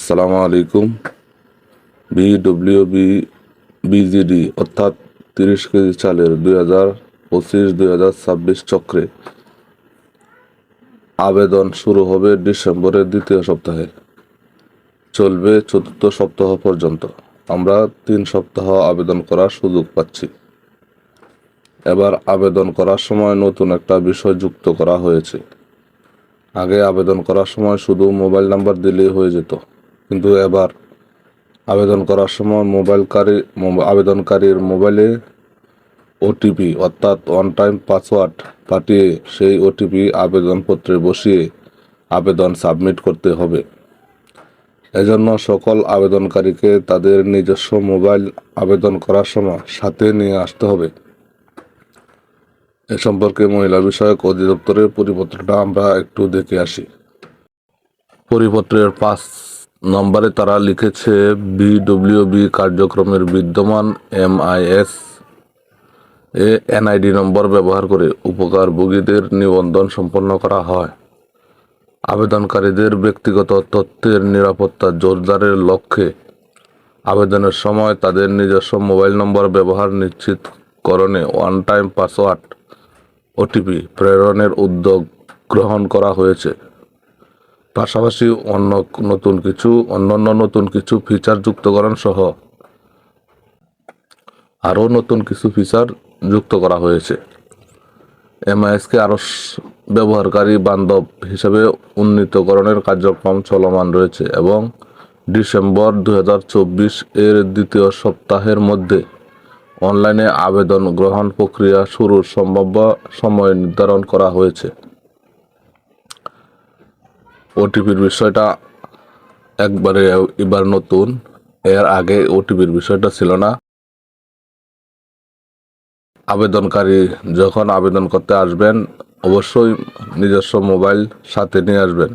আসসালামু আলাইকুম। বিডব্লিউবি বিজিডি অর্থাৎ তিরিশ কেজি চালের দুই হাজার পঁচিশ, দুই হাজার ছাব্বিশ চক্রে আবেদন শুরু হবে ডিসেম্বরের দ্বিতীয় সপ্তাহে। চলবে চতুর্থ সপ্তাহ পর্যন্ত। আমরা তিন সপ্তাহ আবেদন করার সুযোগ পাচ্ছি। এবার আবেদন করার সময় নতুন একটা বিষয় যুক্ত করা হয়েছে। আগে আবেদন করার সময় শুধু মোবাইল নাম্বার দিলেই হয়ে যেত। কিন্তু এবার আবেদন করার সময় মোবাইলকারী মোবা- আবেদনকারীর মোবাইলে ওটিপি অর্থাৎ ওয়ান টাইম পাসওয়ার্ড পাঠিয়ে সেই ওটিপি আবেদনপত্রে বসিয়ে আবেদন সাবমিট করতে হবে। এজন্য সকল আবেদনকারীকে তাদের নিজস্ব মোবাইল আবেদন করার সময় সাথে নিয়ে আসতে হবে। এ সম্পর্কে মহিলা বিষয়ক অধিদপ্তরের পরিপত্রটা আমরা একটু দেখে আসি। পরিপত্রের পাঁচ নম্বরে তারা লিখেছে বিডব্লিউবি কার্যক্রমের বিদ্যমান এমআইএস এ এনআইডি নম্বর ব্যবহার করে উপকারভোগীদের নিবন্ধন সম্পন্ন করা হয়। আবেদনকারীদের ব্যক্তিগত তথ্যের নিরাপত্তা জোরদারের লক্ষ্যে আবেদনের সময় তাদের নিজস্ব মোবাইল নম্বর ব্যবহার নিশ্চিতকরণে ওয়ান টাইম পাসওয়ার্ড, ওটিপি প্রেরণের উদ্যোগ গ্রহণ করা হয়েছে। পাশাপাশি অন্য নতুন কিছু, অন্যান্য নতুন কিছু ফিচার যুক্তকরণ সহ আরও নতুন কিছু ফিচার যুক্ত করা হয়েছে। এমআইএসকে আরও ব্যবহারকারী বান্ধব হিসেবে উন্নীতকরণের কার্যক্রম চলমান রয়েছে এবং ডিসেম্বর দু হাজার চব্বিশ এর দ্বিতীয় সপ্তাহের মধ্যে অনলাইনে আবেদন গ্রহণ প্রক্রিয়া শুরুর সম্ভাব্য সময় নির্ধারণ করা হয়েছে। ওটিপির বিষয়টা একবারে এবার নতুন। এর আগে ওটিপির বিষয়টা ছিল না। আবেদনকারী যখন আবেদন করতে আসবেন, অবশ্যই নিজস্ব মোবাইল সাথে নিয়ে আসবেন।